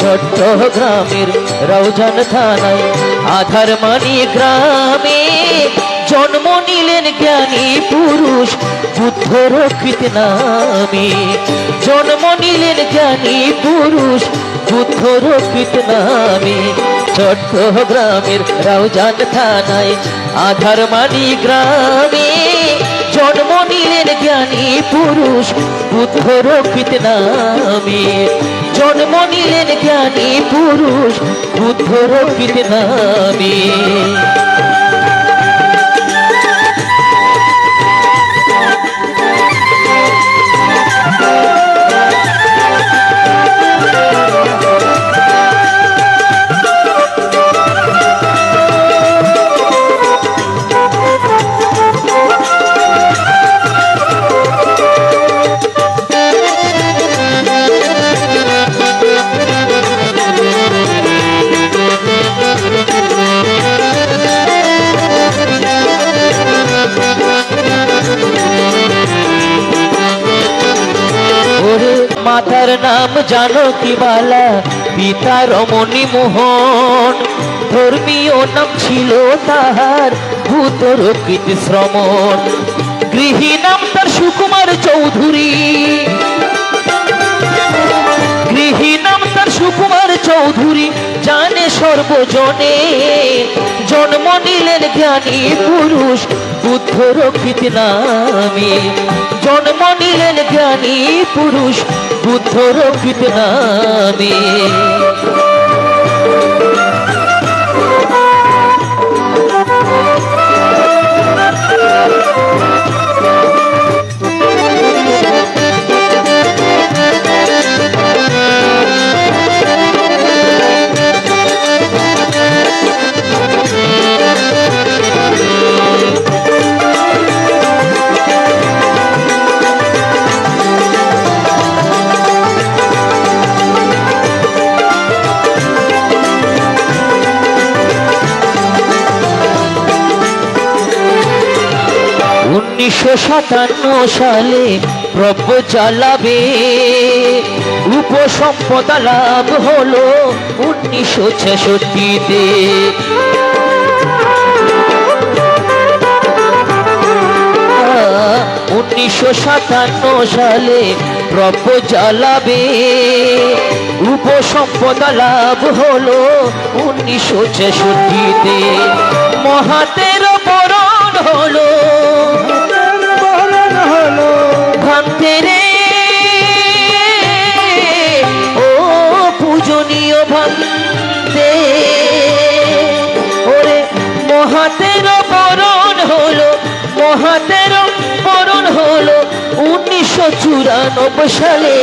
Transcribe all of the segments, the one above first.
চট্টগ্রামের রৌজান থানায় আধার মানি গ্রামে জন্ম নিলেন জ্ঞানী পুরুষ বুদ্ধ রক্ষিত নামে। জন্ম নিলেন জ্ঞানী পুরুষ বুদ্ধ রক্ষিত নামে। ছোট্ট গ্রামের রৌজান থানায় আধার মানি গ্রামে জন্ম নিলেন জ্ঞানী পুরুষ বুদ্ধ রক্ষিত নামে। জন্ম নিলেন জ্ঞানী পুরুষ বুদ্ধ রক্ষিত নামে। মাতার নাম জানো কি বালা? পিতা রমণী মোহন। ধর্মীয় নাম ছিল তাহার ভূত রক্ষিত শ্রমণ। গৃহী নাম তার সুকুমার চৌধুরী। গৃহী নাম তার সুকুমার চৌধুরী, জানে সর্বজনে। জন্ম নিলেন জ্ঞানী পুরুষ বুদ্ধ রক্ষিত নামে। জন্ম নিলেন জ্ঞানী পুরুষ বুদ্ধ রক্ষিত নামে। উনিশশো সাতান্ন সালে প্রভু চালাবে উপসম্পদা লাভ হলো উনিশশো ছেষট্টিতে। উনিশশো সাতান্ন সালে প্রভু জ্বালাবে। উপসম্পদা লাভ হলো উনিশশো ছেষট্টিতে। মহাতের মহাতের বরণ হলো, মহাতের বরণ হলো। উনিশশো চুরানব্বই সালে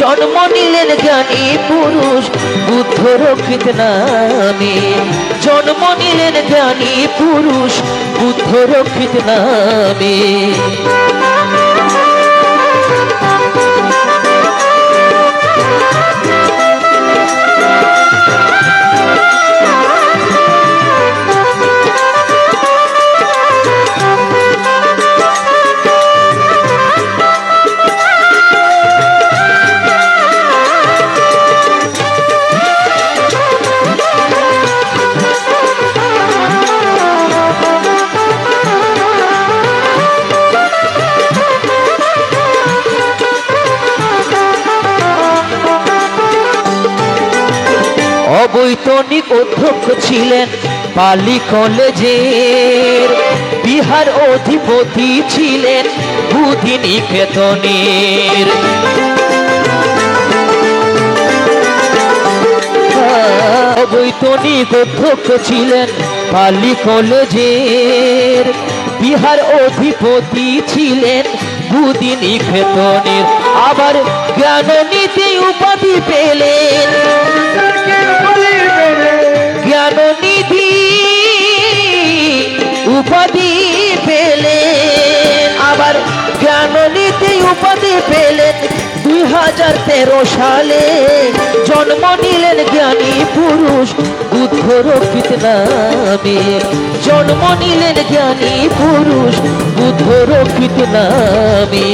জন্ম নিলেন জ্ঞানী পুরুষ বুদ্ধ রক্ষিত নামে। জন্ম নিলেন জ্ঞানী পুরুষ বুদ্ধ রক্ষিত নামে। অবৈতনিক অধ্যক্ষ ছিলেন পালি কলেজের বিহার অধিপতি ছিলেন বুধি নিকেতনের অবৈতনিক অধ্যক্ষ ছিলেন পালি কলেজের বিহার অধিপতি ছিলেন বুধি নিকেতনের আবার জ্ঞান নীতি উপাধি পেলেন সালে জন্ম নিলেন জ্ঞানী পুরুষ বুদ্ধ রক্ষিত নামে জন্ম নিলেন জ্ঞানী পুরুষ বুদ্ধ রক্ষিত নামে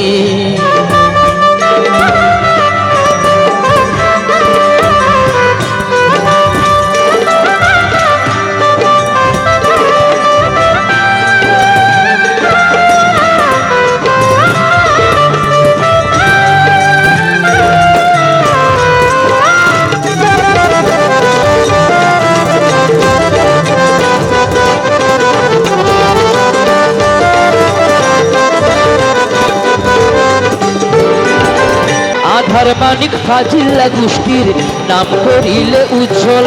মানিক ফাজিল্লা গোষ্ঠীর নাম করিলে উজ্জ্বল।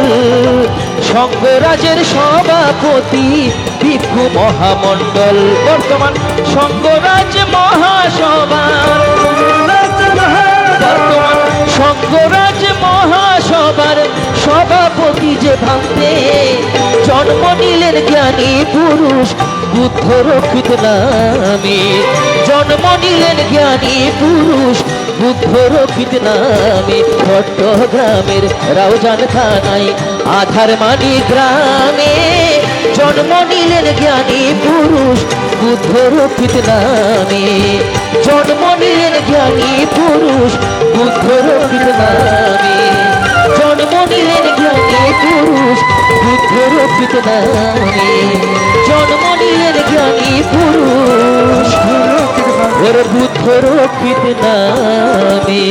সঙ্গরাজের সভাপতি ভিক্ষু মহামণ্ডল। বর্তমান সঙ্গরাজ মহাসভার বর্তমান সঙ্গরাজ মহাসভার সভাপতি যে ভাঙতে জন্ম নিলেন জ্ঞানী পুরুষ বুদ্ধ রক্ষিত নামে। জন্ম নিলেন জ্ঞানী পুরুষ বুদ্ধ রক্ষিত নামে চট্টগ্রামের রাউজান থানায়, আধার মানি গ্রামে। জন্ম নিলেন জ্ঞানী পুরুষ বুদ্ধ রক্ষিত নামে জন্ম নিলেন জ্ঞানী পুরুষ বুদ্ধ রক্ষিত নামে জন্ম নিলেন জ্ঞানী পুরুষ বুদ্ধ রক্ষিত নামে জন্ম নিলেন জ্ঞানী পুরুষ ওর বুদ্ধ রক্ষিত নামে।